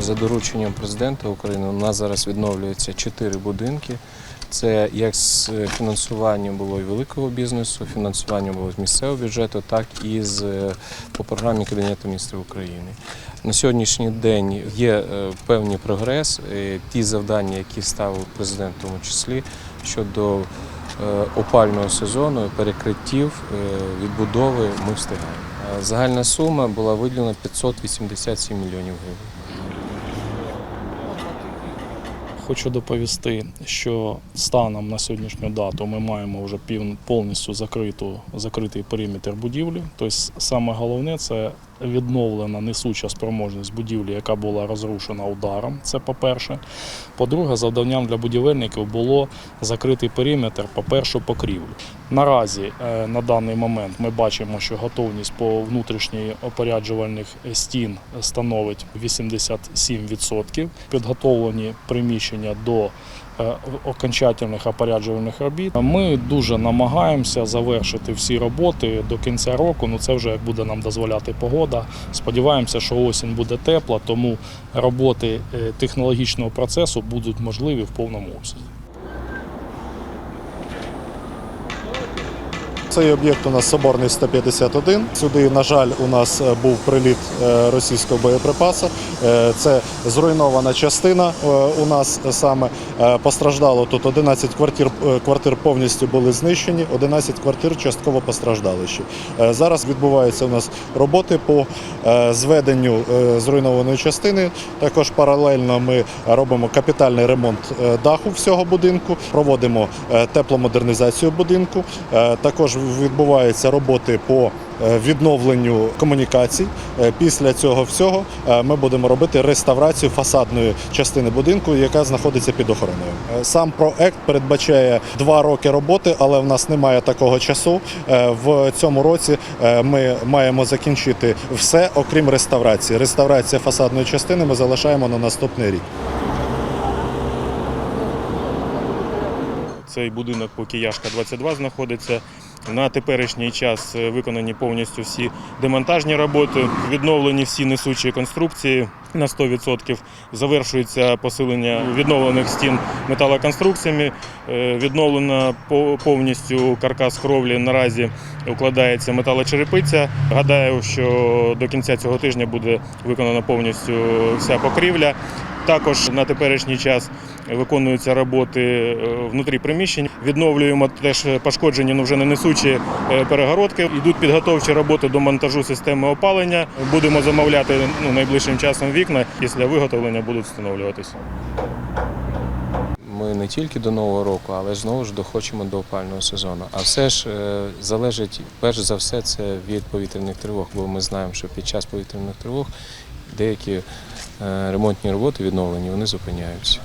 За дорученням президента України у нас зараз відновлюється чотири будинки. Це як з фінансуванням було і великого бізнесу, фінансування було з місцевого бюджету, так і з е, по програмі Кабінету міністрів України. На сьогоднішній день є е, певний прогрес. Е, Ті завдання, які ставив президент, в тому числі щодо опального сезону, перекриттів, відбудови, ми встигаємо. Загальна сума була виділена 587 мільйонів гривень. Хочу доповісти, що станом на сьогоднішню дату ми маємо вже повністю закриту, закритий периметр будівлі. Тобто саме головне це відновлена несуча спроможність будівлі, яка була розрушена ударом. Це по-перше. По-друге, завданням для будівельників було закритий периметр, по-перше, покрівлю. Наразі е, на даний момент ми бачимо, що готовність по внутрішній опоряджувальних стін становить 87%. Підготовлені приміщення до окончательних опоряджувальних робіт. Ми дуже намагаємося завершити всі роботи до кінця року. Ну це вже як буде нам дозволяти погода. Сподіваємося, що осінь буде тепла, тому роботи е, технологічного процесу будуть можливі в повному обсязі. Цей об'єкт у нас Соборний 151. Сюди, на жаль, у нас е, був приліт е, російського боєприпасу. Е, Це зруйнована частина у нас саме. Постраждало тут 11 квартир, квартир повністю були знищені, 11 квартир частково постраждали ще. Зараз відбуваються у нас роботи по зведенню зруйнованої частини. Також паралельно ми робимо капітальний ремонт даху всього будинку, проводимо тепломодернізацію будинку. Також відбуваються роботи по е, відновленню комунікацій. Е, Після цього всього е, ми будемо робити реставрацію фасадної частини будинку, яка знаходиться під охороною. Сам проект передбачає два роки роботи, але в нас немає такого часу. В цьому році ми маємо закінчити все, окрім реставрації. Реставрація фасадної частини ми залишаємо на наступний рік. Цей будинок по Кияшка 22 знаходиться. На теперішній час е, виконані повністю всі демонтажні роботи, відновлені всі несучі конструкції на 100%. Завершується посилення відновлених стін металоконструкціями. Е, Відновлено по- повністю каркас кровлі. Наразі укладається металочерепиця. Гадаю, що до кінця цього тижня буде виконана повністю вся покрівля. Також на теперішній час виконуються роботи е, внутрі приміщень. Відновлюємо теж пошкоджені, ну вже не несучі е, перегородки. Йдуть підготовчі роботи до монтажу системи опалення. Будемо замовляти ну, найближчим часом вікна. Після виготовлення будуть встановлюватися. Ми не тільки до нового року, але знову ж дохочемо до опального сезону. А все ж е, залежить перш за все це від повітряних тривог, бо ми знаємо, що під час повітряних тривог деякі е, ремонтні роботи відновлені вони зупиняються.